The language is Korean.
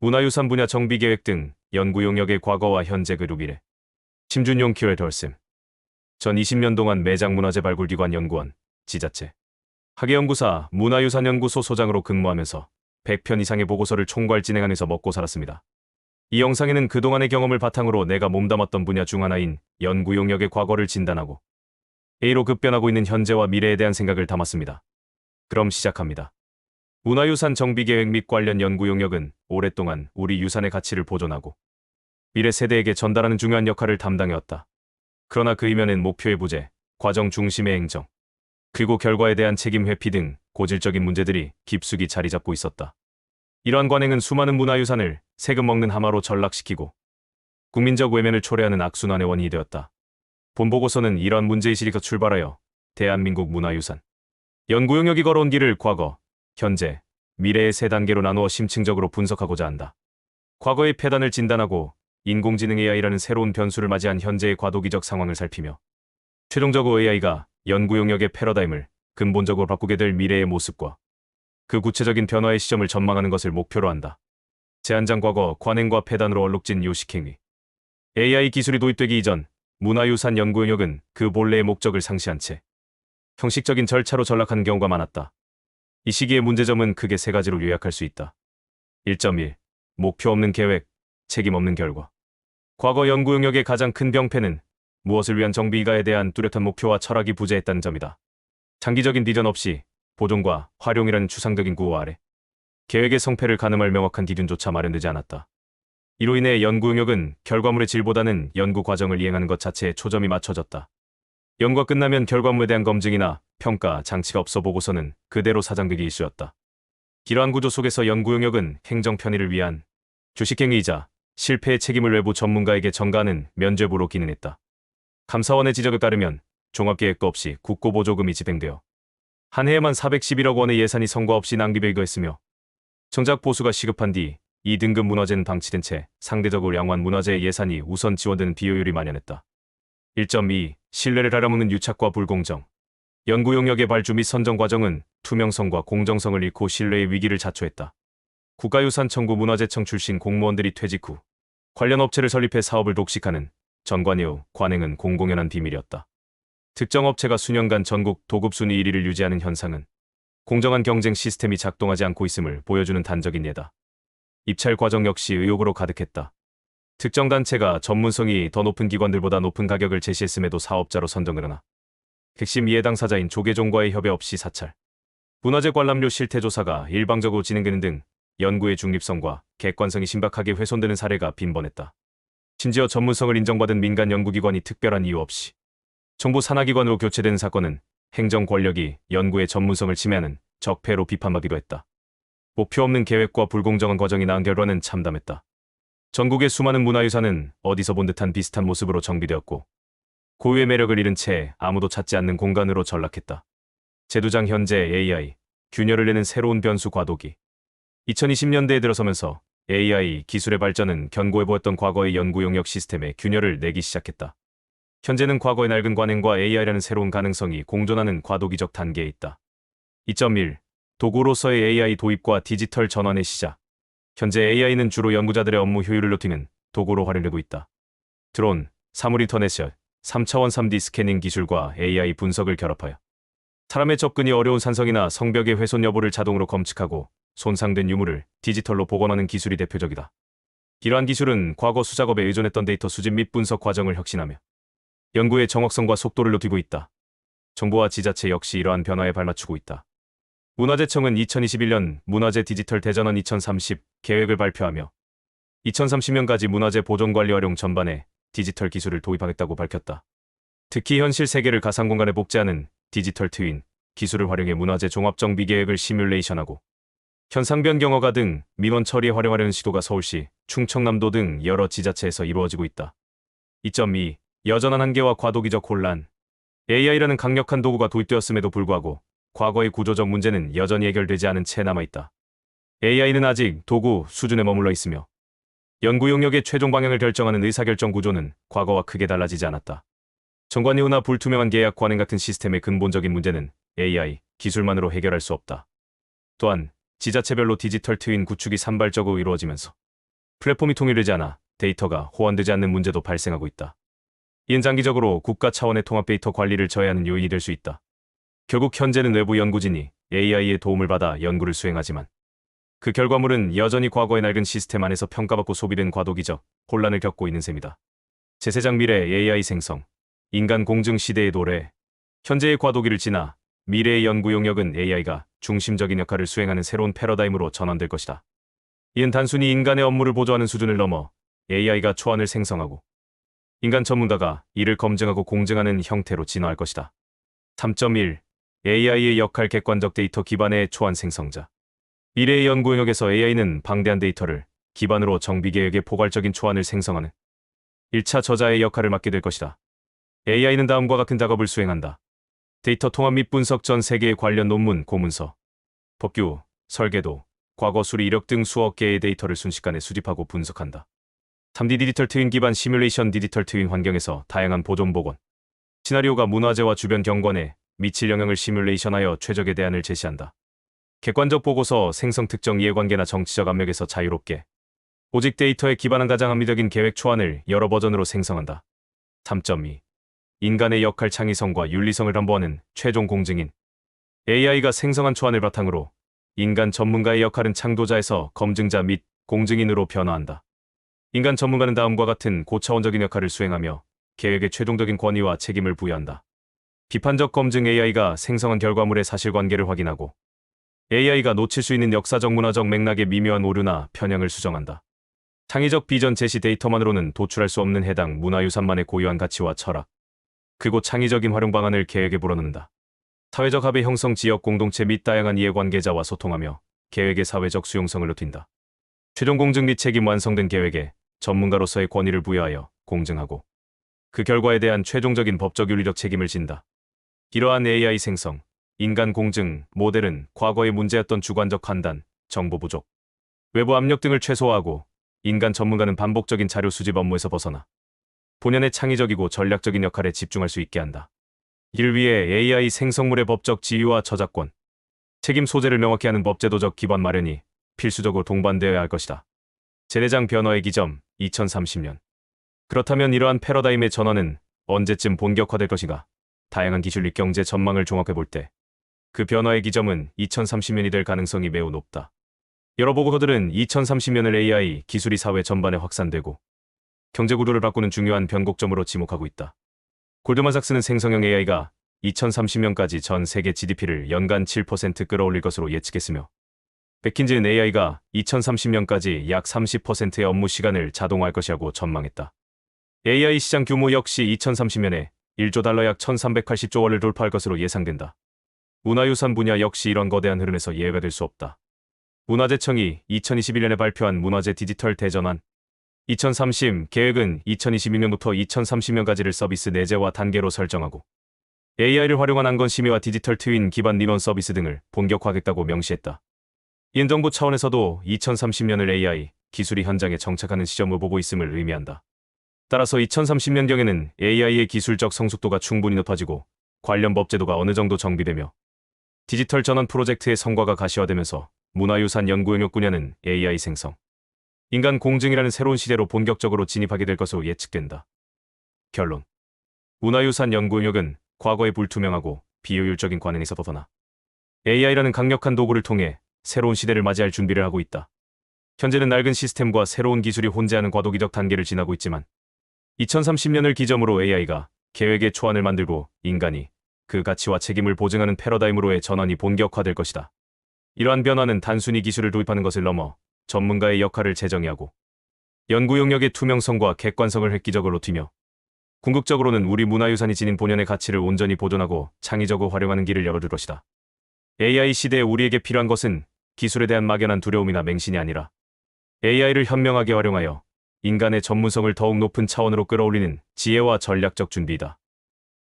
문화유산 분야 정비 계획 등 연구 용역의 과거와 현재 그룹 이래. 심준용 키웰 덜쌤. 전 20년 동안 매장 문화재 발굴기관 연구원, 지자체, 학예연구사, 문화유산연구소 소장으로 근무하면서 100편 이상의 보고서를 총괄 진행하면서 먹고 살았습니다. 이 영상에는 그동안의 경험을 바탕으로 내가 몸담았던 분야 중 하나인 연구 용역의 과거를 진단하고 A로 급변하고 있는 현재와 미래에 대한 생각을 담았습니다. 그럼 시작합니다. 문화유산 정비계획 및 관련 연구 용역은 오랫동안 우리 유산의 가치를 보존하고 미래 세대에게 전달하는 중요한 역할을 담당해왔다. 그러나 그 이면엔 목표의 부재, 과정 중심의 행정, 그리고 결과에 대한 책임 회피 등 고질적인 문제들이 깊숙이 자리 잡고 있었다. 이러한 관행은 수많은 문화유산을 세금 먹는 하마로 전락시키고 국민적 외면을 초래하는 악순환의 원인이 되었다. 본보고서는 이러한 문제의식에서 출발하여 대한민국 문화유산 연구 영역이 걸어온 길을 과거, 현재, 미래의 세 단계로 나누어 심층적으로 분석하고자 한다. 과거의 폐단을 진단하고 인공지능 AI라는 새로운 변수를 맞이한 현재의 과도기적 상황을 살피며 최종적으로 AI가 연구 용역의 패러다임을 근본적으로 바꾸게 될 미래의 모습과 그 구체적인 변화의 시점을 전망하는 것을 목표로 한다. 제한장 과거 관행과 폐단으로 얼룩진 요식행위 AI 기술이 도입되기 이전 문화유산 연구 영역은 그 본래의 목적을 상시한 채 형식적인 절차로 전락한 경우가 많았다. 이 시기의 문제점은 크게 세 가지로 요약할 수 있다. 1.1. 목표 없는 계획, 책임 없는 결과. 과거 연구 영역의 가장 큰 병폐는 무엇을 위한 정비가에 대한 뚜렷한 목표와 철학이 부재했다는 점이다. 장기적인 비전 없이 보존과 활용이라는 추상적인 구호 아래 계획의 성패를 가늠할 명확한 기준조차 마련되지 않았다. 이로 인해 연구 영역은 결과물의 질보다는 연구 과정을 이행하는 것 자체에 초점이 맞춰졌다. 연구가 끝나면 결과물에 대한 검증이나 평가 장치가 없어 보고서는 그대로 사장되기 일쑤였다. 이러한 구조 속에서 연구 영역은 행정 편의를 위한 주식행위이자 실패의 책임을 외부 전문가에게 전가하는 면죄부로 기능했다. 감사원의 지적에 따르면 종합계획도 없이 국고보조금이 집행되어 한 해에만 411억 원의 예산이 성과 없이 낭비되기도 했으며 정작 보수가 시급한 뒤 2등급 문화재는 방치된 채 상대적으로 양호한 문화재의 예산이 우선 지원되는 비효율이 만연했다. 1.2. 신뢰를 갈아먹는 유착과 불공정 연구 용역의 발주 및 선정 과정은 투명성과 공정성을 잃고 신뢰의 위기를 자초했다. 국가유산 청구 문화재청 출신 공무원들이 퇴직 후 관련 업체를 설립해 사업을 독식하는 전관예우 관행은 공공연한 비밀이었다. 특정 업체가 수년간 전국 도급 순위 1위를 유지하는 현상은 공정한 경쟁 시스템이 작동하지 않고 있음을 보여주는 단적인 예다. 입찰 과정 역시 의혹으로 가득했다. 특정 단체가 전문성이 더 높은 기관들보다 높은 가격을 제시했음에도 사업자로 선정을 하나 핵심 이해 당사자인 조계종과의 협의 없이 사찰. 문화재 관람료 실태 조사가 일방적으로 진행되는 등 연구의 중립성과 객관성이 신박하게 훼손되는 사례가 빈번했다. 심지어 전문성을 인정받은 민간 연구기관이 특별한 이유 없이 정부 산하기관으로 교체된 사건은 행정 권력이 연구의 전문성을 침해하는 적폐로 비판받기도 했다. 목표 없는 계획과 불공정한 과정이 낳은 결과는 참담했다. 전국의 수많은 문화유산은 어디서 본 듯한 비슷한 모습으로 정비되었고 고유의 매력을 잃은 채 아무도 찾지 않는 공간으로 전락했다. 제도장 현재 AI, 균열을 내는 새로운 변수 과도기. 2020년대에 들어서면서 AI 기술의 발전은 견고해 보였던 과거의 연구 용역 시스템에 균열을 내기 시작했다. 현재는 과거의 낡은 관행과 AI라는 새로운 가능성이 공존하는 과도기적 단계에 있다. 2.1. 도구로서의 AI 도입과 디지털 전환의 시작. 현재 AI는 주로 연구자들의 업무 효율을 높이는 도구로 활용되고 있다. 드론, 사물인터넷, 3차원 3D 스캐닝 기술과 AI 분석을 결합하여 사람의 접근이 어려운 산성이나 성벽의 훼손 여부를 자동으로 검측하고 손상된 유물을 디지털로 복원하는 기술이 대표적이다. 이러한 기술은 과거 수작업에 의존했던 데이터 수집 및 분석 과정을 혁신하며 연구의 정확성과 속도를 높이고 있다. 정부와 지자체 역시 이러한 변화에 발맞추고 있다. 문화재청은 2021년 문화재 디지털 대전환 2030 계획을 발표하며 2030년까지 문화재 보존관리 활용 전반에 디지털 기술을 도입하겠다고 밝혔다. 특히 현실 세계를 가상공간에 복제하는 디지털 트윈 기술을 활용해 문화재 종합정비 계획을 시뮬레이션하고 현상 변 경허가 등 민원 처리에 활용하려는 시도가 서울시, 충청남도 등 여러 지자체에서 이루어지고 있다. 2.2. 여전한 한계와 과도기적 혼란 AI라는 강력한 도구가 도입되었음에도 불구하고 과거의 구조적 문제는 여전히 해결되지 않은 채 남아있다. AI는 아직 도구 수준에 머물러 있으며 연구 용역의 최종 방향을 결정하는 의사결정 구조는 과거와 크게 달라지지 않았다. 정관예우나 불투명한 계약 관행 같은 시스템의 근본적인 문제는 AI 기술만으로 해결할 수 없다. 또한 지자체별로 디지털 트윈 구축이 산발적으로 이루어지면서 플랫폼이 통일되지 않아 데이터가 호환되지 않는 문제도 발생하고 있다. 이는 장기적으로 국가 차원의 통합 데이터 관리를 저해하는 요인이 될 수 있다. 결국 현재는 외부 연구진이 AI의 도움을 받아 연구를 수행하지만 그 결과물은 여전히 과거의 낡은 시스템 안에서 평가받고 소비된 과도기적 혼란을 겪고 있는 셈이다. 제세장 미래 AI 생성, 인간 공증 시대의 도래, 현재의 과도기를 지나 미래의 연구 용역은 AI가 중심적인 역할을 수행하는 새로운 패러다임으로 전환될 것이다. 이는 단순히 인간의 업무를 보조하는 수준을 넘어 AI가 초안을 생성하고 인간 전문가가 이를 검증하고 공증하는 형태로 진화할 것이다. 3.1 AI의 역할 객관적 데이터 기반의 초안 생성자 미래의 연구 영역에서 AI는 방대한 데이터를 기반으로 정비 계획의 포괄적인 초안을 생성하는 1차 저자의 역할을 맡게 될 것이다. AI는 다음과 같은 작업을 수행한다. 데이터 통합 및 분석 전 세계의 관련 논문, 고문서, 법규, 설계도, 과거 수리 이력 등 수억 개의 데이터를 순식간에 수집하고 분석한다. 3D 디지털 트윈 기반 시뮬레이션 디지털 트윈 환경에서 다양한 보존 복원, 시나리오가 문화재와 주변 경관에 미칠 영향을 시뮬레이션하여 최적의 대안을 제시한다. 객관적 보고서, 생성 특정 이해관계나 정치적 압력에서 자유롭게 오직 데이터에 기반한 가장 합리적인 계획 초안을 여러 버전으로 생성한다. 3.2 인간의 역할 창의성과 윤리성을 담보하는 최종 공증인 AI가 생성한 초안을 바탕으로 인간 전문가의 역할은 창도자에서 검증자 및 공증인으로 변화한다. 인간 전문가는 다음과 같은 고차원적인 역할을 수행하며 계획의 최종적인 권위와 책임을 부여한다. 비판적 검증 AI가 생성한 결과물의 사실관계를 확인하고 AI가 놓칠 수 있는 역사적 문화적 맥락의 미묘한 오류나 편향을 수정한다. 창의적 비전 제시 데이터만으로는 도출할 수 없는 해당 문화유산만의 고유한 가치와 철학, 그곳 창의적인 활용 방안을 계획에 불어넣는다. 사회적 합의 형성 지역 공동체 및 다양한 이해관계자와 소통하며 계획의 사회적 수용성을 높인다. 최종 공증 및 책임 완성된 계획에 전문가로서의 권위를 부여하여 공증하고 그 결과에 대한 최종적인 법적 윤리적 책임을 진다. 이러한 AI 생성, 인간 공증, 모델은 과거의 문제였던 주관적 판단, 정보 부족, 외부 압력 등을 최소화하고 인간 전문가는 반복적인 자료 수집 업무에서 벗어나 본연의 창의적이고 전략적인 역할에 집중할 수 있게 한다. 이를 위해 AI 생성물의 법적 지위와 저작권, 책임 소재를 명확히 하는 법제도적 기반 마련이 필수적으로 동반되어야 할 것이다. 재래장 변화의 기점 2030년. 그렇다면 이러한 패러다임의 전환은 언제쯤 본격화될 것인가? 다양한 기술 및 경제 전망을 종합해 볼 때 그 변화의 기점은 2030년이 될 가능성이 매우 높다. 여러 보고서들은 2030년을 AI 기술이 사회 전반에 확산되고 경제 구도를 바꾸는 중요한 변곡점으로 지목하고 있다. 골드만삭스는 생성형 AI가 2030년까지 전 세계 GDP를 연간 7% 끌어올릴 것으로 예측했으며 백킨즈는 AI가 2030년까지 약 30%의 업무 시간을 자동화할 것이라고 전망했다. AI 시장 규모 역시 2030년에 1조 달러 약 1380조 원을 돌파할 것으로 예상된다. 문화유산 분야 역시 이런 거대한 흐름에서 예외가 될수 없다. 문화재청이 2021년에 발표한 문화재 디지털 대전환 2030 계획은 2022년부터 2030년까지를 서비스 내재화 단계로 설정하고 AI를 활용한 안건 심의와 디지털 트윈 기반 민원 서비스 등을 본격화하겠다고 명시했다. 이는 정부 차원에서도 2030년을 AI 기술이 현장에 정착하는 시점으로 보고 있음을 의미한다. 따라서 2030년경에는 AI의 기술적 성숙도가 충분히 높아지고 관련 법제도가 어느 정도 정비되며 디지털 전환 프로젝트의 성과가 가시화되면서 문화유산 연구 영역 분야는 AI 생성, 인간 공증이라는 새로운 시대로 본격적으로 진입하게 될 것으로 예측된다. 결론. 문화유산 연구 영역은 과거의 불투명하고 비효율적인 관행에서 벗어나 AI라는 강력한 도구를 통해 새로운 시대를 맞이할 준비를 하고 있다. 현재는 낡은 시스템과 새로운 기술이 혼재하는 과도기적 단계를 지나고 있지만 2030년을 기점으로 AI가 계획의 초안을 만들고 인간이 그 가치와 책임을 보증하는 패러다임으로의 전환이 본격화될 것이다. 이러한 변화는 단순히 기술을 도입하는 것을 넘어 전문가의 역할을 재정의하고 연구 용역의 투명성과 객관성을 획기적으로 튀며 궁극적으로는 우리 문화유산이 지닌 본연의 가치를 온전히 보존하고 창의적으로 활용하는 길을 열어줄 것이다. AI 시대에 우리에게 필요한 것은 기술에 대한 막연한 두려움이나 맹신이 아니라 AI를 현명하게 활용하여 인간의 전문성을 더욱 높은 차원으로 끌어올리는 지혜와 전략적 준비이다.